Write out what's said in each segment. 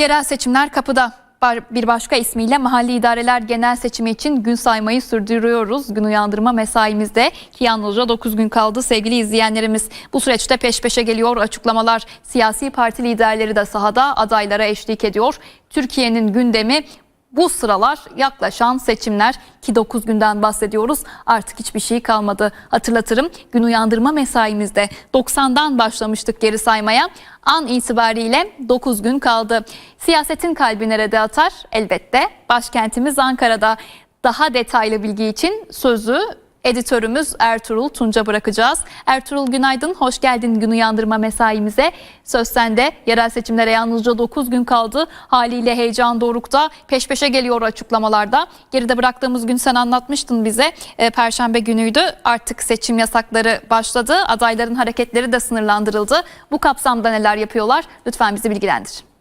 Yerel seçimler kapıda. Bir başka ismiyle mahalli idareler genel seçimi için gün saymayı sürdürüyoruz. Gün uyandırma mesaimizde ki yalnızca 9 gün kaldı sevgili izleyenlerimiz. Bu süreçte peş peşe geliyor açıklamalar. Siyasi parti liderleri de sahada adaylara eşlik ediyor. Türkiye'nin gündemi bu sıralar yaklaşan seçimler ki 9 günden bahsediyoruz artık hiçbir şey kalmadı. Hatırlatırım gün uyandırma mesaimizde 90'dan başlamıştık geri saymaya. An itibariyle 9 gün kaldı. Siyasetin kalbi nerede atar? Elbette başkentimiz Ankara'da. Daha detaylı bilgi için sözü editörümüz Ertuğrul Tunca bırakacağız. Ertuğrul günaydın, hoş geldin gün uyandırma mesaimize. Söz sende, yerel seçimlere yalnızca 9 gün kaldı. Haliyle heyecan dorukta, peş peşe geliyor açıklamalarda. Geride bıraktığımız gün sen anlatmıştın bize. E, Perşembe günüydü, artık seçim yasakları başladı. Adayların hareketleri de sınırlandırıldı. Bu kapsamda neler yapıyorlar? Lütfen bizi bilgilendir.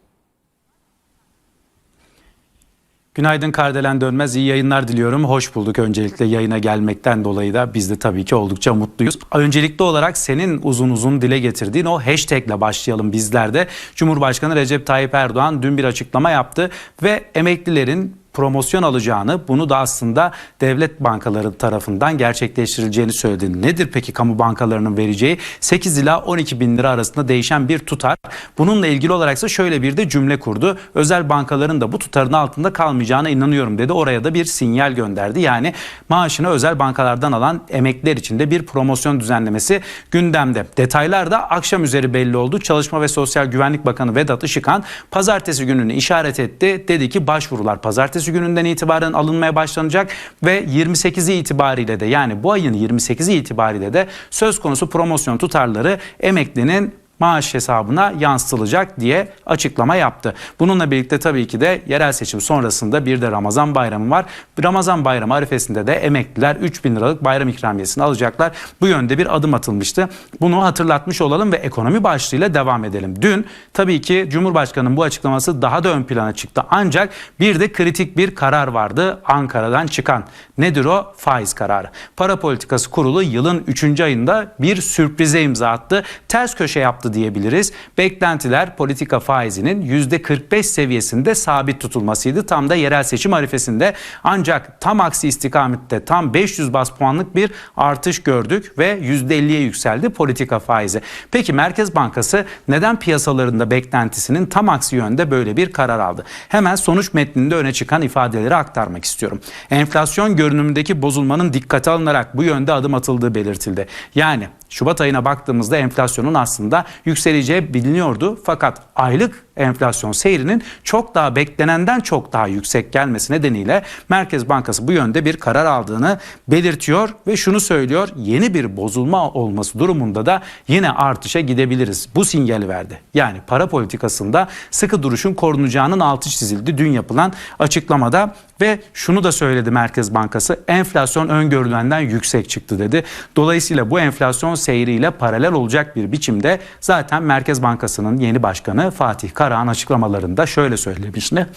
Günaydın Kardelen Dönmez. iyi yayınlar diliyorum. Hoş bulduk öncelikle yayına gelmekten dolayı da biz de tabii ki oldukça mutluyuz. Öncelikli olarak senin uzun uzun dile getirdiğin o hashtagle başlayalım bizler de. Cumhurbaşkanı Recep Tayyip Erdoğan dün bir açıklama yaptı ve emeklilerin promosyon alacağını, bunu da aslında devlet bankaları tarafından gerçekleştirileceğini söyledi. Nedir peki kamu bankalarının vereceği? 8 ila 12 bin lira arasında değişen bir tutar. Bununla ilgili olaraksa şöyle bir de cümle kurdu. Özel bankaların da bu tutarın altında kalmayacağına inanıyorum dedi. Oraya da bir sinyal gönderdi. Yani maaşını özel bankalardan alan emekliler için de bir promosyon düzenlemesi gündemde. Detaylar da akşam üzeri belli oldu. Çalışma ve Sosyal Güvenlik Bakanı Vedat Işıkhan pazartesi gününü işaret etti. Dedi ki başvurular pazartesi gününden itibaren alınmaya başlanacak ve 28'i itibariyle de yani bu ayın 28'i itibariyle de söz konusu promosyon tutarları emeklinin maaş hesabına yansıtılacak diye açıklama yaptı. Bununla birlikte tabii ki de yerel seçim sonrasında bir de Ramazan bayramı var. Ramazan bayramı arifesinde de emekliler 3 bin liralık bayram ikramiyesini alacaklar. Bu yönde bir adım atılmıştı. Bunu hatırlatmış olalım ve ekonomi başlığıyla devam edelim. Dün tabii ki Cumhurbaşkanı'nın bu açıklaması daha da ön plana çıktı. Ancak bir de kritik bir karar vardı Ankara'dan çıkan. Nedir o? Faiz kararı. Para Politikası Kurulu yılın 3. ayında bir sürprize imza attı. Ters köşe yaptı diyebiliriz. Beklentiler politika faizinin %45 seviyesinde sabit tutulmasıydı. Tam da yerel seçim arifesinde. Ancak tam aksi istikamette tam 500 bas puanlık bir artış gördük ve %50'ye yükseldi politika faizi. Peki Merkez Bankası neden piyasalarında beklentisinin tam aksi yönde böyle bir karar aldı? Hemen sonuç metninde öne çıkan ifadeleri aktarmak istiyorum. Enflasyon görünümündeki bozulmanın dikkate alınarak bu yönde adım atıldığı belirtildi. Yani Şubat ayına baktığımızda enflasyonun aslında yükseleceği biliniyordu. Fakat aylık enflasyon seyrinin çok daha beklenenden çok daha yüksek gelmesi nedeniyle Merkez Bankası bu yönde bir karar aldığını belirtiyor ve şunu söylüyor. Yeni bir bozulma olması durumunda da yine artışa gidebiliriz. Bu sinyali verdi. Yani para politikasında sıkı duruşun korunacağının altı çizildi dün yapılan açıklamada ve şunu da söyledi Merkez Bankası enflasyon öngörülenden yüksek çıktı dedi. Dolayısıyla bu enflasyon seyriyle paralel olacak bir biçimde zaten Merkez Bankası'nın yeni başkanı Fatih Karahan açıklamalarında şöyle söylemişti.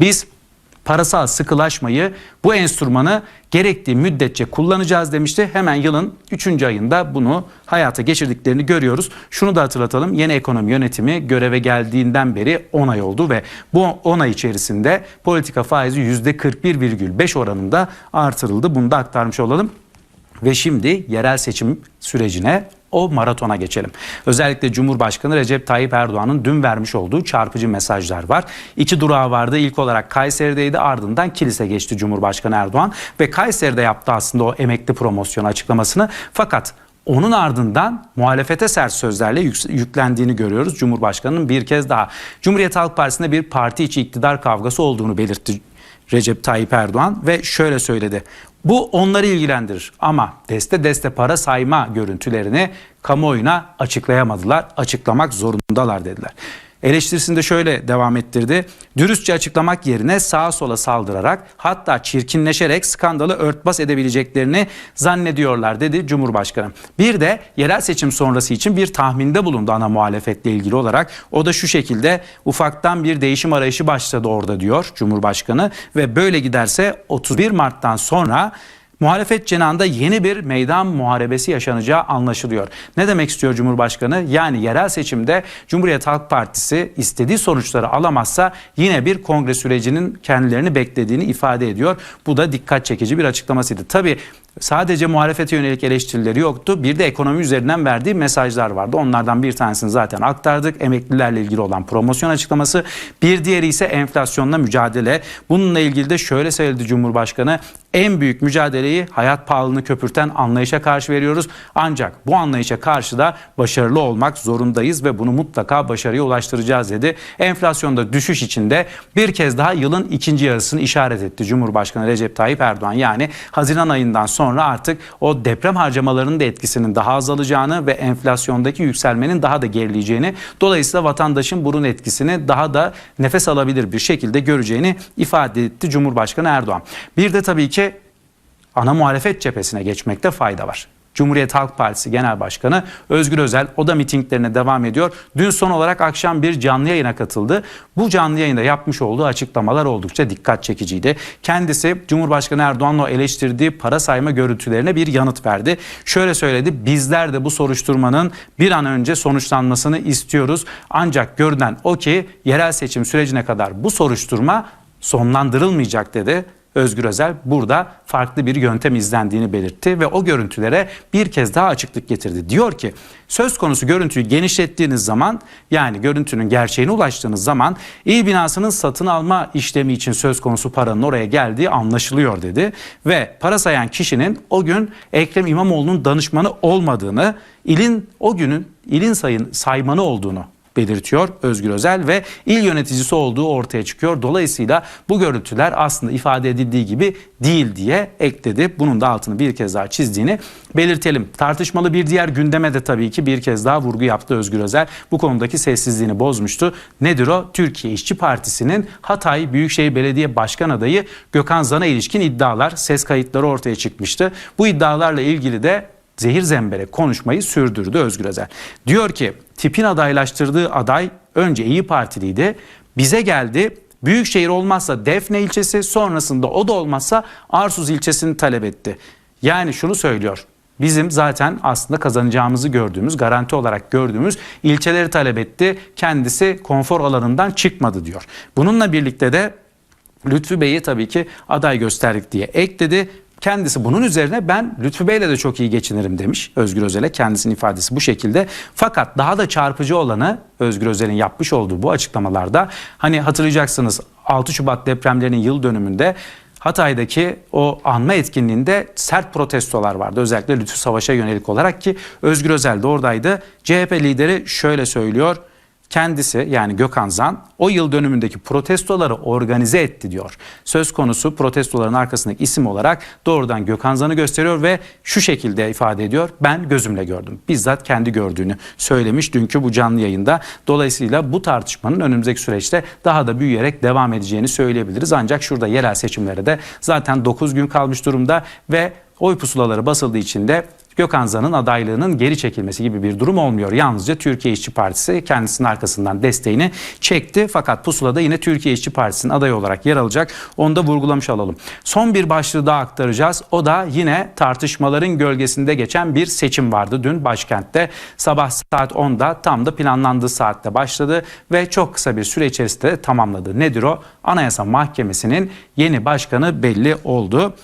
Biz parasal sıkılaşmayı bu enstrümanı gerektiği müddetçe kullanacağız demişti. Hemen yılın 3. ayında bunu hayata geçirdiklerini görüyoruz. Şunu da hatırlatalım. Yeni ekonomi yönetimi göreve geldiğinden beri 10 ay oldu ve bu 10 ay içerisinde politika faizi %41,5 oranında artırıldı. Bunu da aktarmış olalım. Ve şimdi yerel seçim sürecine o maratona geçelim. Özellikle Cumhurbaşkanı Recep Tayyip Erdoğan'ın dün vermiş olduğu çarpıcı mesajlar var. İki durağı vardı. İlk olarak Kayseri'deydi ardından Kilis'e geçti Cumhurbaşkanı Erdoğan. Ve Kayseri'de yaptı aslında o emekli promosyonu açıklamasını. Fakat onun ardından muhalefete sert sözlerle yüklendiğini görüyoruz Cumhurbaşkanı'nın bir kez daha. Cumhuriyet Halk Partisi'nde bir parti içi iktidar kavgası olduğunu belirtti Recep Tayyip Erdoğan ve şöyle söyledi. Bu onları ilgilendirir ama deste deste para sayma görüntülerini kamuoyuna açıklayamadılar. Açıklamak zorundalar dediler. Eleştirisinde şöyle devam ettirdi. Dürüstçe açıklamak yerine sağa sola saldırarak hatta çirkinleşerek skandalı örtbas edebileceklerini zannediyorlar dedi Cumhurbaşkanı. Bir de yerel seçim sonrası için bir tahminde bulundu ana muhalefetle ilgili olarak. O da şu şekilde ufaktan bir değişim arayışı başladı orada diyor Cumhurbaşkanı ve böyle giderse 31 Mart'tan sonra Muhalefet cenahında yeni bir meydan muharebesi yaşanacağı anlaşılıyor. Ne demek istiyor Cumhurbaşkanı? Yani yerel seçimde Cumhuriyet Halk Partisi istediği sonuçları alamazsa yine bir kongre sürecinin kendilerini beklediğini ifade ediyor. Bu da dikkat çekici bir açıklamasıydı. Tabii sadece muhalefete yönelik eleştirileri yoktu. Bir de ekonomi üzerinden verdiği mesajlar vardı. Onlardan bir tanesini zaten aktardık. Emeklilerle ilgili olan promosyon açıklaması. Bir diğeri ise enflasyonla mücadele. Bununla ilgili de şöyle söyledi Cumhurbaşkanı. En büyük mücadeleyi hayat pahalılığını köpürten anlayışa karşı veriyoruz. Ancak bu anlayışa karşı da başarılı olmak zorundayız ve bunu mutlaka başarıya ulaştıracağız dedi. Enflasyonda düşüş içinde bir kez daha yılın ikinci yarısını işaret etti Cumhurbaşkanı Recep Tayyip Erdoğan. Yani Haziran ayından sonra artık o deprem harcamalarının da etkisinin daha azalacağını ve enflasyondaki yükselmenin daha da gerileyeceğini dolayısıyla vatandaşın burun etkisini daha da nefes alabilir bir şekilde göreceğini ifade etti Cumhurbaşkanı Erdoğan. Bir de tabii ki ana muhalefet cephesine geçmekte fayda var. Cumhuriyet Halk Partisi Genel Başkanı Özgür Özel o da mitinglerine devam ediyor. Dün son olarak akşam bir canlı yayına katıldı. Bu canlı yayında yapmış olduğu açıklamalar oldukça dikkat çekiciydi. Kendisi Cumhurbaşkanı Erdoğan'la eleştirdiği para sayma görüntülerine bir yanıt verdi. Şöyle söyledi bizler de bu soruşturmanın bir an önce sonuçlanmasını istiyoruz. Ancak görünen o ki yerel seçim sürecine kadar bu soruşturma sonlandırılmayacak dedi. Özgür Özel burada farklı bir yöntem izlendiğini belirtti ve o görüntülere bir kez daha açıklık getirdi. Diyor ki söz konusu görüntüyü genişlettiğiniz zaman yani görüntünün gerçeğine ulaştığınız zaman il binasının satın alma işlemi için söz konusu paranın oraya geldiği anlaşılıyor dedi. Ve para sayan kişinin o gün Ekrem İmamoğlu'nun danışmanı olmadığını, ilin o günün ilin sayın saymanı olduğunu belirtiyor Özgür Özel ve il yöneticisi olduğu ortaya çıkıyor. Dolayısıyla bu görüntüler aslında ifade edildiği gibi değil diye ekledi. Bunun da altını bir kez daha çizdiğini belirtelim. Tartışmalı bir diğer gündeme de tabii ki bir kez daha vurgu yaptı Özgür Özel. Bu konudaki sessizliğini bozmuştu. Nedir o? Türkiye İşçi Partisi'nin Hatay Büyükşehir Belediye Başkan adayı Gökhan Zan'a ilişkin iddialar, ses kayıtları ortaya çıkmıştı. Bu iddialarla ilgili de zehir zembere konuşmayı sürdürdü Özgür Özel. Diyor ki tipin adaylaştırdığı aday önce İyi Partiliydi. Bize geldi Büyükşehir olmazsa Defne ilçesi sonrasında o da olmazsa Arsuz ilçesini talep etti. Yani şunu söylüyor. Bizim zaten aslında kazanacağımızı gördüğümüz, garanti olarak gördüğümüz ilçeleri talep etti. Kendisi konfor alanından çıkmadı diyor. Bununla birlikte de Lütfü Bey'i tabii ki aday gösterdik diye ekledi. Kendisi bunun üzerine ben Lütfü Bey'le de çok iyi geçinirim demiş Özgür Özel'e. Kendisinin ifadesi bu şekilde. Fakat daha da çarpıcı olanı Özgür Özel'in yapmış olduğu bu açıklamalarda hani hatırlayacaksınız 6 Şubat depremlerinin yıl dönümünde Hatay'daki o anma etkinliğinde sert protestolar vardı. Özellikle Lütfü Savaş'a yönelik olarak ki Özgür Özel de oradaydı. CHP lideri şöyle söylüyor kendisi yani Gökhan Zan o yıl dönümündeki protestoları organize etti diyor. Söz konusu protestoların arkasındaki isim olarak doğrudan Gökhan Zan'ı gösteriyor ve şu şekilde ifade ediyor. Ben gözümle gördüm. Bizzat kendi gördüğünü söylemiş dünkü bu canlı yayında. Dolayısıyla bu tartışmanın önümüzdeki süreçte daha da büyüyerek devam edeceğini söyleyebiliriz. Ancak şurada yerel seçimlere de zaten 9 gün kalmış durumda ve oy pusulaları basıldığı için de Gökhan Zan'ın adaylığının geri çekilmesi gibi bir durum olmuyor. Yalnızca Türkiye İşçi Partisi kendisinin arkasından desteğini çekti. Fakat pusulada yine Türkiye İşçi Partisi'nin adayı olarak yer alacak. Onu da vurgulamış olalım. Son bir başlığı daha aktaracağız. O da yine tartışmaların gölgesinde geçen bir seçim vardı dün başkentte. Sabah saat 10'da tam da planlandığı saatte başladı ve çok kısa bir süre içerisinde tamamladı. Nedir o? Anayasa Mahkemesi'nin yeni başkanı belli oldu.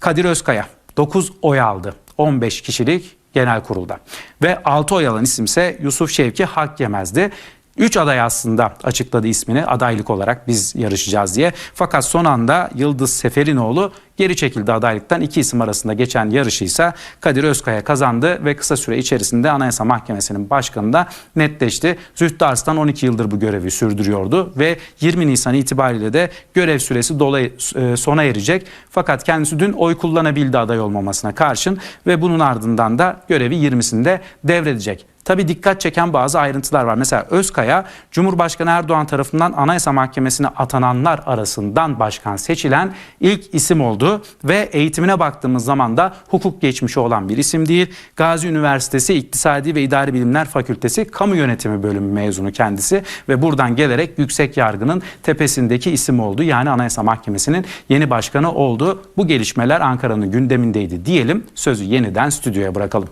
Kadir Özkaya 9 oy aldı. 15 kişilik genel kurulda. Ve 6 oy alan isimse Yusuf Şevki Hak Yemez'di. 3 aday aslında açıkladı ismini adaylık olarak biz yarışacağız diye. Fakat son anda Yıldız Seferinoğlu geri çekildi adaylıktan. iki isim arasında geçen yarışı ise Kadir Özkaya kazandı ve kısa süre içerisinde Anayasa Mahkemesi'nin başkanı netleşti. Zühtü Arslan 12 yıldır bu görevi sürdürüyordu ve 20 Nisan itibariyle de görev süresi dolayı e, sona erecek. Fakat kendisi dün oy kullanabildi aday olmamasına karşın ve bunun ardından da görevi 20'sinde devredecek. Tabii dikkat çeken bazı ayrıntılar var. Mesela Özkaya, Cumhurbaşkanı Erdoğan tarafından Anayasa Mahkemesi'ne atananlar arasından başkan seçilen ilk isim oldu. Ve eğitimine baktığımız zaman da hukuk geçmişi olan bir isim değil. Gazi Üniversitesi İktisadi ve İdari Bilimler Fakültesi Kamu Yönetimi bölümü mezunu kendisi. Ve buradan gelerek yüksek yargının tepesindeki isim oldu. Yani Anayasa Mahkemesi'nin yeni başkanı oldu. Bu gelişmeler Ankara'nın gündemindeydi diyelim. Sözü yeniden stüdyoya bırakalım.